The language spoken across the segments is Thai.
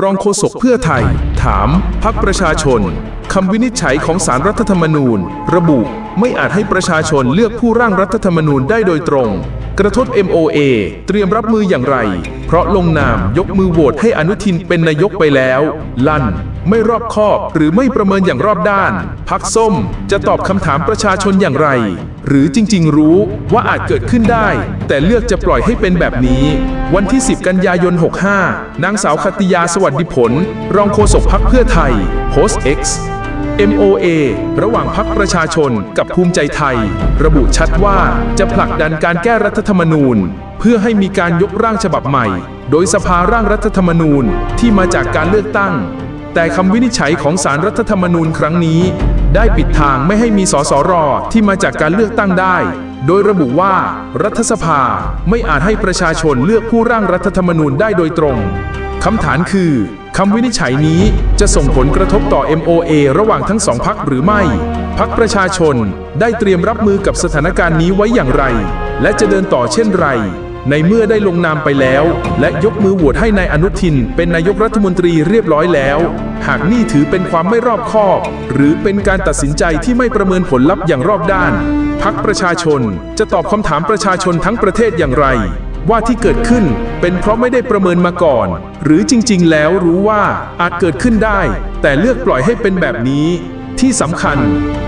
รองโฆษกเพื่อไทย ถาม พักประชาชนคำวินิจฉัยของสารรัฐธรรมนูญ ระบุไม่อาจให้ประชาชนเลือกผู้ร่างรัฐธรรมนูญได้โดยตรง กระทบ MOA เตรียมรับมืออย่างไร เพราะลงนามยกมือโหวตให้อนุทินเป็นนายกไปแล้ว ลั่น ไม่รอบคอบหรือไม่ประเมินอย่างรอบด้าน พักส้มจะตอบคำถามประชาชนอย่างไร หรือจริงๆ รู้ว่าอาจเกิดขึ้นได้ แต่เลือกจะปล่อยให้เป็นแบบนี้ วันที่ 10 กันยายน 65 นางสาวคติยาสวัสดิผล รองโฆษกพักเพื่อไทย โพสต์ X MOA ระหว่างพักประชาชนกับภูมิใจไทย ระบุชัดว่าจะผลักดันการแก้รัฐธรรมนูญ เพื่อให้มีการยกร่างฉบับใหม่ โดยสภาร่างรัฐธรรมนูญที่มาจากการเลือกตั้ง แต่คำวินิจฉัยของสารรัฐธรรมนูญครั้งนี้ ได้ปิดทางไม่ให้มีสสรที่มาจากการเลือกตั้งได้ โดยระบุว่ารัฐสภาไม่อาจให้ประชาชนเลือกผู้ร่างรัฐธรรมนูญได้โดยตรงคำถามคือคำวินิจฉัยนี้จะส่งผลกระทบต่อ MOA ระหว่างทั้งสองพักหรือไม่ พักประชาชนได้เตรียมรับมือกับสถานการณ์นี้ไว้อย่างไร และจะเดินต่อเช่นไร ในเมื่อได้ลงนามไปแล้ว และยกมือโหวตให้นายอนุทิน เป็นนายกรัฐมนตรีเรียบร้อยแล้ว หากนี่ถือเป็นความไม่รอบคอบ หรือเป็นการตัดสินใจที่ไม่ประเมินผลลัพธ์อย่างรอบด้าน พักประชาชนจะตอบคำถามประชาชนทั้งประเทศอย่างไร ว่าที่เกิดขึ้นเป็นเพราะไม่ได้ประเมินมาก่อน หรือจริง ๆ แล้วรู้ว่าอาจเกิดขึ้นได้ แต่เลือกปล่อยให้เป็นแบบนี้ที่สำคัญ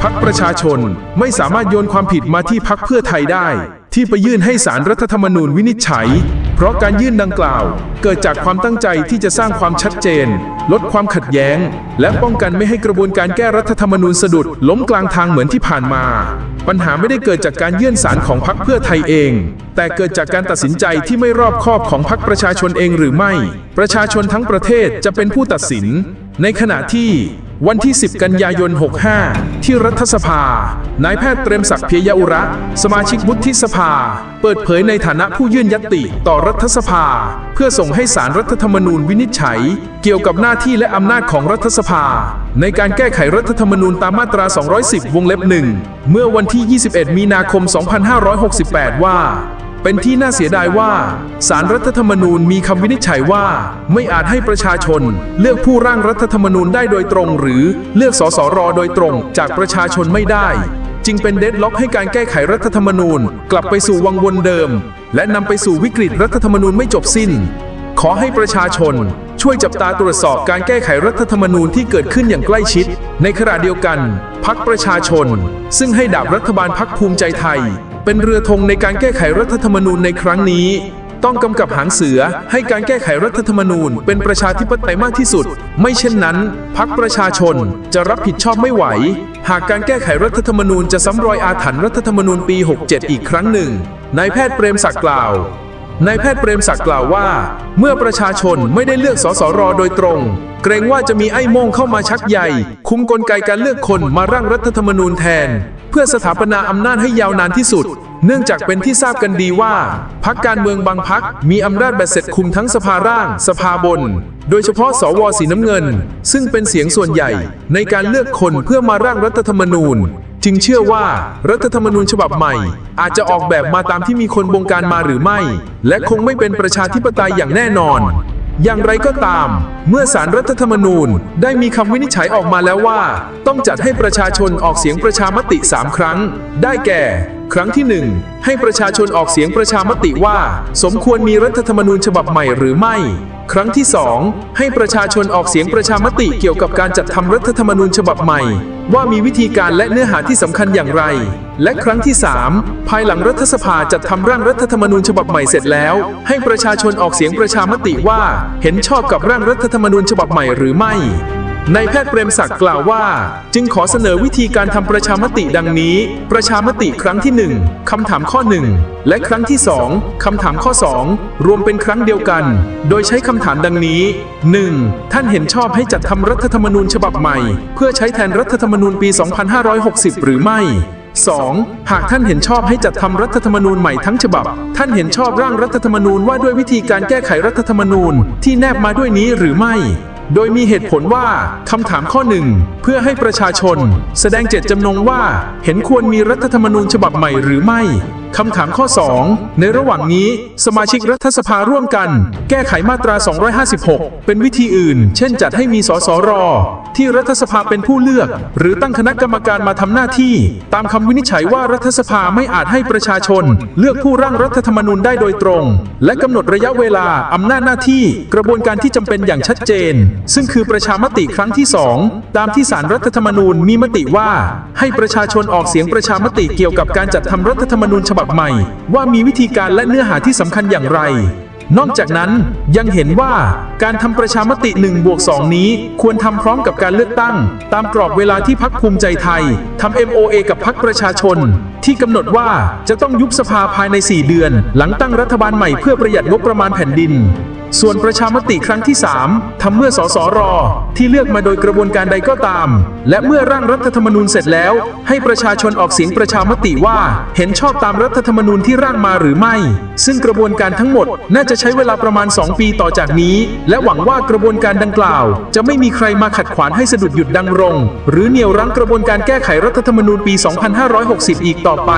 พักประชาชนไม่สามารถโยนความผิดมาที่พักเพื่อไทยได้ ที่ไปยื่นให้สารรัฐธรรมนูญวินิจฉัย เพราะการยื่นดังกล่าว เกิดจากความตั้งใจที่จะสร้างความชัดเจน ลดความขัดแย้ง และป้องกันไม่ให้กระบวนการแก้รัฐธรรมนูญสะดุด ล้มกลางทางเหมือนที่ผ่านมา ปัญหาไม่ได้เกิดจากการยื่นสารของพรรคเพื่อไทยเอง แต่เกิดจากการตัดสินใจที่ไม่รอบคอบของพรรคประชาชนเองหรือไม่ ประชาชนทั้งประเทศจะเป็นผู้ตัดสิน ในขณะที่ วันที่ 10 กันยายน 65 ที่รัฐสภา นายแพทย์เตรมศักดิ์เพียยอุระ สมาชิกวุฒิสภา เปิดเผยในฐานะผู้ยื่นยตติต่อรัฐสภา เพื่อส่งให้สารรัฐธรรมนูญวินิจฉัย เกี่ยวกับหน้าที่และอำนาจของรัฐสภา ในการแก้ไขรัฐธรรมนูญตามมาตรา 210 วงเล็บหนึ่งเมื่อวันที่ 21 มีนาคม 2568 ว่า เป็นที่น่าเสียดายว่า สารรัฐธรรมนูญมีคำวินิจฉัยว่า ไม่อาจให้ประชาชน เลือกผู้ร่างรัฐธรรมนูญได้โดยตรง หรือเลือกสสรโดยตรงจากประชาชนไม่ได้ จึงเป็นเดดล็อกให้การแก้ไขรัฐธรรมนูญ กลับไปสู่วังวนเดิม และนำไปสู่วิกฤตรัฐธรรมนูญไม่จบสิ้น ขอให้ประชาชน ช่วยจับตาตรวจสอบการแก้ไขรัฐธรรมนูญที่เกิดขึ้นอย่างใกล้ชิด ในขณะเดียวกัน พักประชาชน ซึ่งให้ดาบรัฐบาลพักภูมิใจไทย เป็นเรือธงในการแก้ไขรัฐธรรมนูญในครั้งนี้ ต้องกำกับหางเสือให้การแก้ไขรัฐธรรมนูญ เป็นประชาธิปไตยมากที่สุด ไม่เช่นนั้นพักประชาชนจะรับผิดชอบไม่ไหว หากการแก้ไขรัฐธรรมนูญจะซ้ำรอยอาถรรพ์รัฐธรรมนูญปี 67 อีกครั้งหนึ่งนายแพทย์เปรมศักดิ์กล่าวนายแพทย์เปรมศักดิ์กล่าวว่า เมื่อประชาชนไม่ได้เลือกสสรโดยตรง เกรงว่าจะมีไอ้โม่งเข้ามาชักใยคุมกลไกการเลือกคนมาร่างรัฐธรรมนูญแทน พื่อสถาปนาอำนาจให้ยาวนานที่สุด เนื่องจากเป็นที่ทราบกันดีว่า พักการเมืองบางพักมีอำนาจแบบเสร็จคุมทั้งสภาร่าง สภาบน โดยเฉพาะสวสีน้ำเงิน ซึ่งเป็นเสียงส่วนใหญ่ ในการเลือกคนเพื่อมาร่างรัฐธรรมนูญ จึงเชื่อว่ารัฐธรรมนูญฉบับใหม่ อาจจะออกแบบมาตามที่มีคนบงการมาหรือไม่ และคงไม่เป็นประชาธิปไตยอย่างแน่นอน อย่างไรก็ตาม เมื่อสารรัฐธรรมนูญได้มีคำวินิจฉัยออกมาแล้วว่า ต้องจัดให้ประชาชนออกเสียงประชามติ 3 ครั้ง ได้แก่ ครั้งที่ 1 ให้ประชาชนออกเสียงประชามติว่า สมควรมีรัฐธรรมนูญฉบับใหม่หรือไม่ ครั้งที่ 2 ให้ประชาชนออกเสียงประชามติเกี่ยวกับการจัดทำรัฐธรรมนูญฉบับใหม่ ว่ามีวิธีการและเนื้อหาที่สำคัญอย่างไร และครั้งที่ 3 ภายหลังรัฐสภาจัดทำร่างรัฐธรรมนูญฉบับใหม่เสร็จแล้ว ให้ประชาชนออกเสียงประชามติว่า เห็นชอบกับร่างรัฐธรรมนูญฉบับใหม่หรือไม่นายแพทย์เปรมศักดิ์กล่าวว่า จึงขอเสนอวิธีการทำประชามติดังนี้ ประชามติครั้งที่ 1คำถามข้อ 1 และครั้งที่ 2คำถามข้อ 2 รวมเป็นครั้งเดียวกัน โดยใช้คำถามดังนี้ 1. ท่านเห็นชอบให้จัดทำรัฐธรรมนูญฉบับใหม่ เพื่อใช้แทนรัฐธรรมนูญปี 2560 หรือไม่ 2. หากท่านเห็นชอบให้จัดทำรัฐธรรมนูญใหม่ทั้งฉบับ ท่านเห็นชอบร่างรัฐธรรมนูญว่าด้วยวิธีการแก้ไขรัฐธรรมนูญที่แนบมาด้วยนี้หรือไม่ โดยมีเหตุผลว่าคำถามข้อหนึ่งเพื่อให้ประชาชน แสดงเจตจำนงว่า เห็นควรมีรัฐธรรมนูญฉบับใหม่หรือไม่ คำถามข้อ 2 ในระหว่างนี้ สมาชิกรัฐสภาร่วมกัน แก้ไขมาตรา 256 เป็นวิธีอื่น เช่นจัดให้มีสสร ที่รัฐสภาเป็นผู้เลือก หรือตั้งคณะกรรมการมาทำหน้าที่ ตามคำวินิจฉัยว่ารัฐสภาไม่อาจให้ประชาชน เลือกผู้ร่างรัฐธรรมนูญได้โดยตรง และกำหนดระยะเวลาอำนาจหน้าที่ กระบวนการที่จำเป็นอย่างชัดเจน ซึ่งคือประชามติครั้งที่ 2 ตามที่สารรัฐธรรมนูญมีมติว่า ให้ประชาชนออกเสียงประชามติเกี่ยวกับการจัดทำรัฐธรรมนูญฉบับใหม่ ว่ามีวิธีการและเนื้อหาที่สำคัญอย่างไร นอกจากนั้นยังเห็นว่าการทำประชามติ1บวก2นี้ ควรทำพร้อมกับการเลือกตั้ง ตามกรอบเวลาที่พักภูมิใจไทยทำ MOA กับพักประชาชน ที่กำหนดว่าจะต้องยุบสภาภายใน 4 เดือน หลังตั้งรัฐบาลใหม่เพื่อประหยัดงบประมาณแผ่นดิน ส่วนประชามติครั้งที่ 3ทำเมื่อสสร ที่เลือกมาโดยกระบวนการใดก็ตาม และเมื่อร่างรัฐธรรมนูญเสร็จแล้ว ให้ประชาชนออกเสียงประชามติว่า เห็นชอบตามรัฐธรรมนูญที่ร่างมาหรือไม่ ซึ่งกระบวนการทั้งหมดน่าจะใช้เวลาประมาณ 2 ปีต่อจากนี้และหวังว่ากระบวนการดังกล่าว จะไม่มีใครมาขัดขวางให้สะดุดหยุดดังรง หรือเหนี่ยวรั้งกระบวนการแก้ไขรัฐธรรมนูญปี 2560 อีกต่อไป